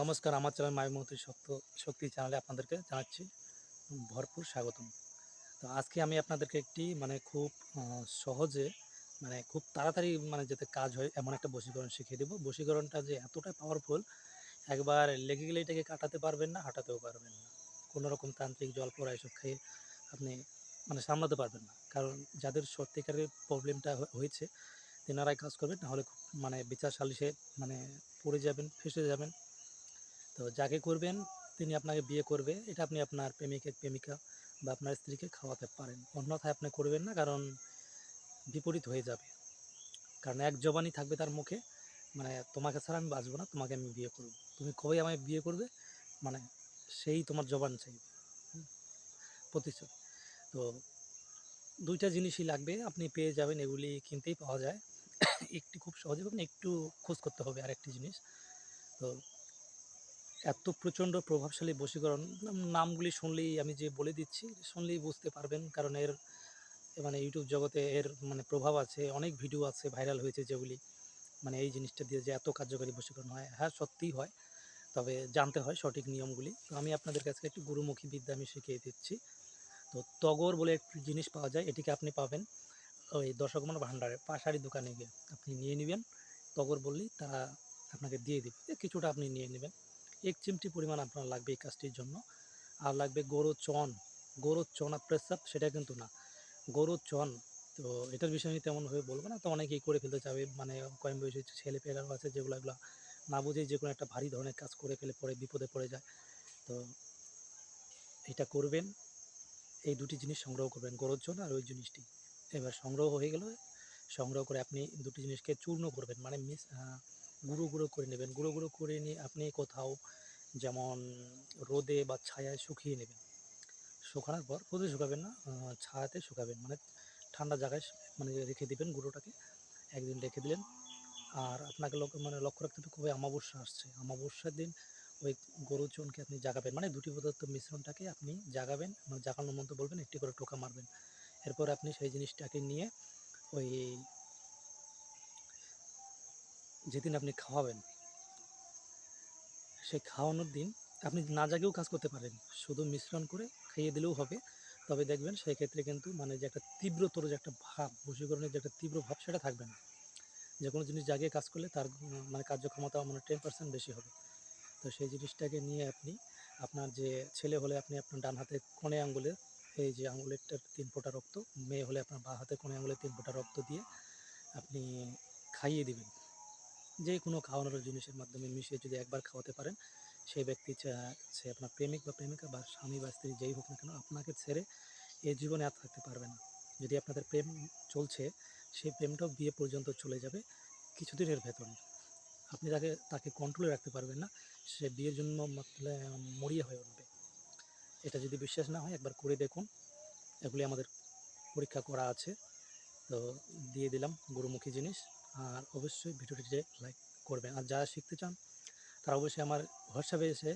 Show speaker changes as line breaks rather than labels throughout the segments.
নমস্কার, আমার চ্যানেল মায়মতি শক্ত, শক্তি চ্যানেলে আপনাদেরকে জানাচ্ছি ভরপুর স্বাগতম। তো আজকে আমি আপনাদেরকে একটি মানে খুব সহজে মানে খুব তাড়াতাড়ি মানে যাতে কাজ হয় এমন একটা বশীকরণ শিখিয়ে দেবো। বশীকরণটা যে এতটা পাওয়ারফুল একবার লেগে গেলে এটাকে কাটাতে পারবেন না, হাঁটাতেও পারবেন না। কোনো রকম তান্ত্রিক জল পড়া এসব খেয়ে আপনি মানে সামলাতে পারবেন না। কারণ যাদের সত্যিকারের প্রবলেমটা হয়েছে, তেনারাই কাজ করবেন, নাহলে মানে বিচার সালিশে মানে পড়ে যাবেন, ফেসে যাবেন। তো যাকে করবেন, তিনি আপনাকে বিয়ে করবে। এটা আপনি আপনার প্রেমিকের প্রেমিকা বা আপনার স্ত্রীকে খাওয়াতে পারেন। অন্যথায় আপনি করবেন না, কারণ বিপরীত হয়ে যাবে। কারণ এক জবানই থাকবে তার মুখে মানে তোমাকে ছাড়া আমি বাঁচবো না, তোমাকে আমি বিয়ে করব। তুমি কবে আমায় বিয়ে করবে? মানে সেই তোমার জবান চাইবে। প্রতিশোধ। তো দুইটা জিনিসই লাগবে, আপনি পেয়ে যাবেন, এগুলি কিনতেই পাওয়া যায়। একটি খুব সহজে পাবেন একটু খোঁজ করতে হবে আর একটি জিনিস। তো এত প্রচণ্ড প্রভাবশালী বশীকরণ নামগুলি শুনলেই আমি যে বলে দিচ্ছি, শুনলেই বুঝতে পারবেন কারণ এর মানে ইউটিউব জগতে এর মানে প্রভাব আছে, অনেক ভিডিও আছে ভাইরাল হয়েছে যেগুলি মানে এই জিনিসটা দিয়ে যে এত কার্যকারী বশীকরণ হয় হ্যাঁ সত্যিই হয়, তবে জানতে হয় সঠিক নিয়মগুলি। তো আমি আপনাদের কাছে একটু গুরুমুখী বিদ্যা আমি শিখিয়ে দিচ্ছি। তো তগর বলে একটি জিনিস পাওয়া যায়, এটিকে আপনি পাবেন ওই দশকমন ভাণ্ডারে, পাশারি দোকানে গিয়ে আপনি নিয়ে নেবেন, তগর বললেই তারা আপনাকে দিয়ে দেবে কিছুটা আপনি নিয়ে নেবেন। এক চিমটি পরিমাণ আপনার লাগবে এই কাজটির জন্য। আর লাগবে গরু চন। গরুর চন আর প্রেসাব সেটা কিন্তু না। গরুর চন, তো এটার বিষয়ে আমি তেমনভাবে বলব না। তো অনেকেই করে ফেলতে চাবে মানে কয়েম বয়সী ছেলে পেলারও আছে যেগুলো এগুলো না বুঝেই যে কোনো একটা ভারী ধরনের কাজ করে ফেলে পরে বিপদে পড়ে যায়। তো এটা করবেন, এই দুটি জিনিস সংগ্রহ করবেন, গরুর চন আর ওই জিনিসটি। এবার সংগ্রহ হয়ে গেল, সংগ্রহ করে আপনি দুটি জিনিসকে চূর্ণ করবেন মানে মিস গুঁড়ো গুঁড়ো করে নেবেন। গুঁড়ো গুঁড়ো করে নিয়ে আপনি কোথাও যেমন রোদে বা ছায়ায় শুকিয়ে নেবেন। শুকানোর পর রোদে শুকাবেন না ছায়াতে শুকাবেন। মানে ঠান্ডা জায়গায় মানে রেখে দিবেন গুঁড়োটাকে, একদিন রেখে দিলেন। আর আপনাকে মানে লক্ষ্য রাখতে হবে কবে অমাবস্যা আসছে। অমাবস্যার দিন ওই গরু চনকে আপনি জাগাবেন। মানে দুটি পদার্থ মিশ্রণটাকে আপনি জাগাবেন মানে জাগানোর মধ্যে বলবেন, একটি করে টোকা মারবেন। এরপর আপনি সেই জিনিসটাকে নিয়ে ওই যেদিন আপনি খাওয়াবেন, সেই খাওয়ানোর দিন আপনি না জাগেও কাজ করতে পারেন। শুধু মিশ্রণ করে খাইয়ে দিলেও হবে। তবে দেখবেন সেই ক্ষেত্রে কিন্তু মানে যে একটা তীব্রতর যে একটা ভাব, বশীকরণের যে একটা তীব্র ভাব সেটা থাকবে না। যে কোনো জিনিস জাগিয়ে কাজ করলে তার মানে কার্যক্ষমতা মানে টেন পার্সেন্ট বেশি হবে। তো সেই জিনিসটাকে নিয়ে আপনি আপনার যে ছেলে হলে আপনি আপনার ডান হাতে কোণে আঙ্গুলের এই যে আঙ্গুলেরটার তিন ফোঁটা রক্ত, মেয়ে হলে আপনার বা হাতে কোণে আঙ্গুলের তিন ফোঁটা রক্ত দিয়ে আপনি খাইয়ে দিবেন। যে কোনো খাওয়ানোর জিনিসের মাধ্যমে মিশিয়ে যদি একবার খাওয়াতে পারেন, সেই ব্যক্তি সে আপনার প্রেমিক বা প্রেমিকা বা স্বামী বা স্ত্রী যেই হোক না কেন আপনাকে ছেড়ে এই জীবনে আর থাকতে পারবে না। যদি আপনাদের প্রেম চলছে, সেই প্রেমটাও বিয়ে পর্যন্ত চলে যাবে কিছুদিনের ভেতরে। আপনি তাকে তাকে কন্ট্রোলে রাখতে পারবেন না, সে বিয়ের জন্য মরিয়া হয়ে উঠবে। এটা যদি বিশ্বাস না হয়, একবার করে দেখুন। এগুলি আমাদের পরীক্ষা করা আছে। তো দিয়ে দিলাম গুরুমুখী জিনিস। আর অবশ্যই ভিডিওটিতে লাইক করবেন। আর যারা শিখতে চান, তারা অবশ্যই আমার হোয়াটসঅ্যাপে এসে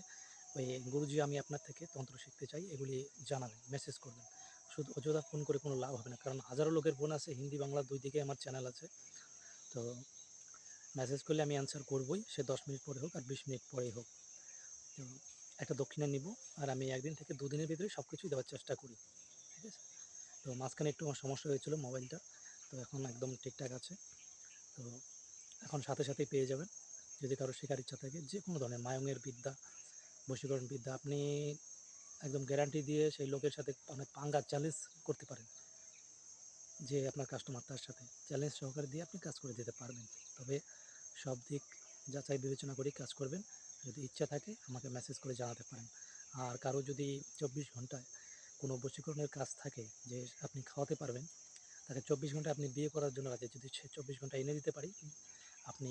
ওই গুরুজি আমি আপনার থেকে তন্ত্র শিখতে চাই, এগুলি জানাবেন মেসেজ করবেন। শুধু অযথা ফোন করে কোনো লাভ হবে না, কারণ হাজারো লোকের ফোন আছে, হিন্দি, বাংলা দুই দিকে আমার চ্যানেল আছে। তো মেসেজ করলে আমি অ্যান্সার করবই, সে দশ মিনিট পরে হোক আর বিশ মিনিট পরেই হোক। তো একটা দক্ষিণা নিব, আর আমি একদিন থেকে দুদিনের ভিতরে সব কিছুই দেওয়ার চেষ্টা করি, ঠিক আছে? তো মাঝখানে একটু আমার সমস্যা হয়েছিল মোবাইলটা, তো এখন একদম ঠিকঠাক আছে। তো এখন সাথে সাথেই পেয়ে যাবেন। যদি কারও শেখার ইচ্ছা থাকে যে কোনো ধরনের মায়ঙের বিদ্যা, বশীকরণ বিদ্যা, আপনি একদম গ্যারান্টি দিয়ে সেই লোকের সাথে মানে পাঙ্গা চ্যালেঞ্জ করতে পারেন। যে আপনার কাস্টমার তার সাথে চ্যালেঞ্জ সহকারে দিয়ে আপনি কাজ করে দিতে পারবেন। তবে সব দিক যাচাই বিবেচনা করে কাজ করবেন। যদি ইচ্ছা থাকে, আমাকে মেসেজ করে জানাতে পারেন। আর কারও যদি চব্বিশ ঘন্টায় কোনো বশীকরণের কাজ থাকে, যে আপনি খাওয়াতে পারবেন তাকে চব্বিশ ঘণ্টা আপনি বিয়ে করার জন্য রাজি, যদি সে চব্বিশ ঘণ্টা এনে দিতে পারি, আপনি